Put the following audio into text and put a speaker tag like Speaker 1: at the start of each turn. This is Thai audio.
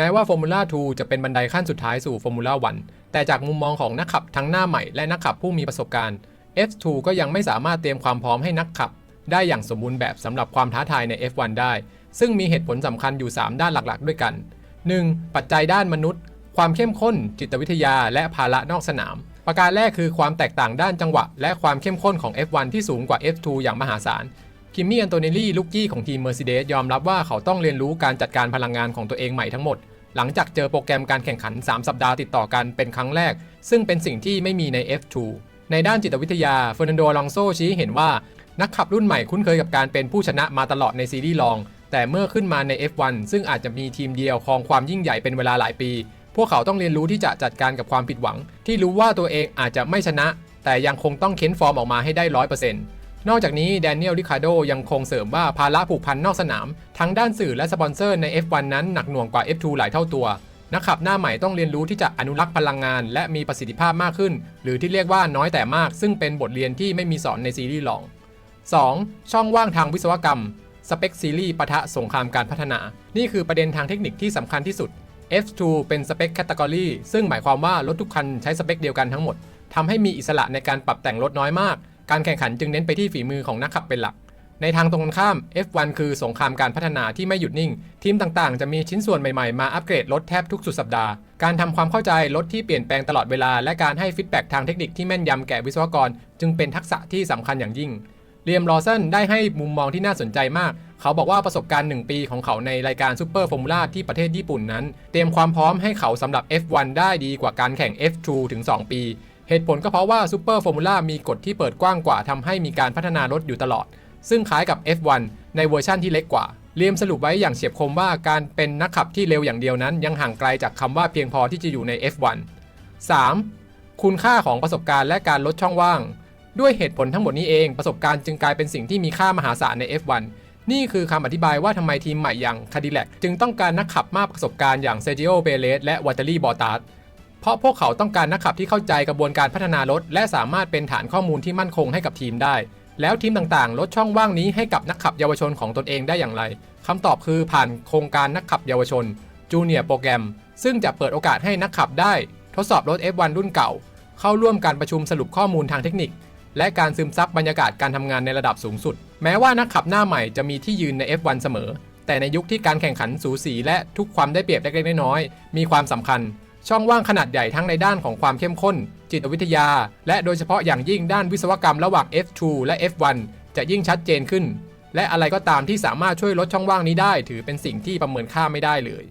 Speaker 1: แม้ว่า Formula 2 จะเป็นบันไดขั้นสุดท้ายสู่ Formula 1 แต่จากมุมมองของนักขับทั้งหน้าใหม่และนักขับผู้มีประสบการณ์ F2 ก็ยังไม่สามารถเตรียมความพร้อมให้นักขับ ได้อย่างสมบูรณ์แบบสำหรับความท้าทายใน F1 ได้ ซึ่งมีเหตุผลสำคัญอยู่ 3 ด้านหลักๆ ด้วยกัน 1. ปัจจัยด้านมนุษย์ ความเข้มข้น จิตวิทยา และภาระนอกสนาม ประการแรกคือความแตกต่างด้านจังหวะ และความเข้มข้นของ F1 ที่สูงกว่า F2 อย่างมหาศาล คิมมี่อันโตเนลลี่ลูกกี้ของทีม Mercedes ยอมรับว่าเขาต้องเรียนรู้การจัดการพลังงานของตัวเองใหม่ทั้งหมด หลังจากเจอโปรแกรมการแข่งขัน 3 สัปดาห์ติดต่อกันเป็นครั้งแรก ซึ่งเป็นสิ่งที่ไม่มีใน F2 ในด้านจิตวิทยาเฟอร์นันโดลองโซชี้เห็นว่า นักขับรุ่นใหม่คุ้นเคยกับการเป็นผู้ชนะมาตลอดในซีรีส์รอง แต่เมื่อขึ้นมาใน F1 ซึ่งอาจจะมีทีมเดียวครองความยิ่งใหญ่เป็นเวลาหลายปี พวกเขาต้องเรียนรู้ที่จะจัดการกับความผิดหวัง ที่รู้ว่าตัวเองอาจจะไม่ชนะ แต่ยังคงต้องเค้นฟอร์มออกมาให้ได้ร้อยเปอร์เซ็นต์ นอกจากนี้แดเนียลริคาโดยังคงเสริมว่าภาระผูกพันนอกสนาม ทั้งด้านสื่อและสปอนเซอร์ใน F1 นั้นหนักหน่วงกว่า F2 หลายเท่าตัว นักขับหน้าใหม่ต้องเรียนรู้ที่จะอนุรักษ์พลังงาน และมีประสิทธิภาพมากขึ้น หรือที่เรียกว่าน้อยแต่มาก ซึ่งเป็นบทเรียนที่ไม่มีสอนในซีรีส์รอง 2. ช่องว่างทางวิศวกรรม สเปคซีรีส์ปะทะสงครามการพัฒนา นี่คือประเด็นทางเทคนิคที่สำคัญที่สุด F2 เป็นสเปคแคตตากรีซึ่งหมายความว่ารถทุกคันใช้สเปคเดียวกันทั้งหมดทำให้มีอิสระในการปรับแต่งรถน้อยมาก การแข่งขันจึงเน้นไปที่ฝีมือของนักขับเป็นหลัก ในทางตรงกันข้าม F1 คือสงครามการพัฒนาที่ไม่หยุดนิ่ง ทีมต่างๆ จะมีชิ้นส่วนใหม่ๆ มาอัปเกรดรถแทบทุกสุดสัปดาห์ การทำความเข้าใจรถที่เปลี่ยนแปลงตลอดเวลา และการให้ฟีดแบ็กทางเทคนิคที่แม่นยำแก่วิศวกร จึงเป็นทักษะที่สำคัญอย่างยิ่งเรียมลอสันได้ให้มุมมองที่น่าสนใจมาก เขาบอกว่าประสบการณ์ 1 ปีของเขาในรายการซูเปอร์ฟอร์มูล่าที่ประเทศญี่ปุ่นนั้น เตรียมความพร้อมให้เขาสำหรับ F1 ได้ดีกว่าการแข่ง F2 ถึง 2 ปี เหตุผลก็เพราะว่าซูเปอร์ฟอร์มูล่ามีกฎที่เปิดกว้างกว่าทำให้มีการพัฒนารถอยู่ตลอด ซึ่งคล้ายกับ F1 ในเวอร์ชั่นที่เล็กกว่าเรียมสรุปไว้อย่างเฉียบคมว่าการเป็นนักขับที่เร็วอย่างเดียวนั้น ยังห่างไกลจากคำว่าเพียงพอที่จะอยู่ใน F1 3. คุณค่าของประสบการณ์และการลดช่องว่าง ด้วยเหตุผลทั้งหมดนี้เองประสบการณ์จึงกลายเป็นสิ่งที่มีค่ามหาศาลใน F1 นี่คือคำอธิบายว่าทำไมทีมใหม่อย่างคาดิแลกจึงต้องการนักขับมากประสบการณ์อย่างเซจิโอเบเลสและวัตเตอรี่บอตาส เพราะพวกเขาต้องการนักขับที่เข้าใจกระบวนการพัฒนารถ และสามารถเป็นฐานข้อมูลที่มั่นคงให้กับทีมได้ แล้วทีมต่างๆ ลดช่องว่างนี้ให้กับนักขับเยาวชนของตนเองได้อย่างไรคำตอบคือผ่านโครงการนักขับเยาวชนจูเนียร์โปรแกรมซึ่งจะเปิดโอกาสให้นักขับได้ ทดสอบรถ F1 รุ่นเก่า เข้าร่วมการประชุมสรุปข้อมูลทางเทคนิค และการซึมซับบรรยากาศการทำงานในระดับสูงสุด แม้ว่านักขับหน้าใหม่จะมีที่ยืนใน F1 เสมอ แต่ในยุคที่การแข่งขันสูสีและทุกความได้เปรียบเล็กๆน้อยๆมีความสำคัญ ช่องว่างขนาดใหญ่ทั้งในด้านของความเข้มข้น จิตวิทยา และโดยเฉพาะอย่างยิ่งด้านวิศวกรรมระหว่าง F2 และ F1 จะยิ่งชัดเจนขึ้น และอะไรก็ตามที่สามารถช่วยลดช่องว่างนี้ได้ ถือเป็นสิ่งที่ประเมินค่าไม่ได้เลย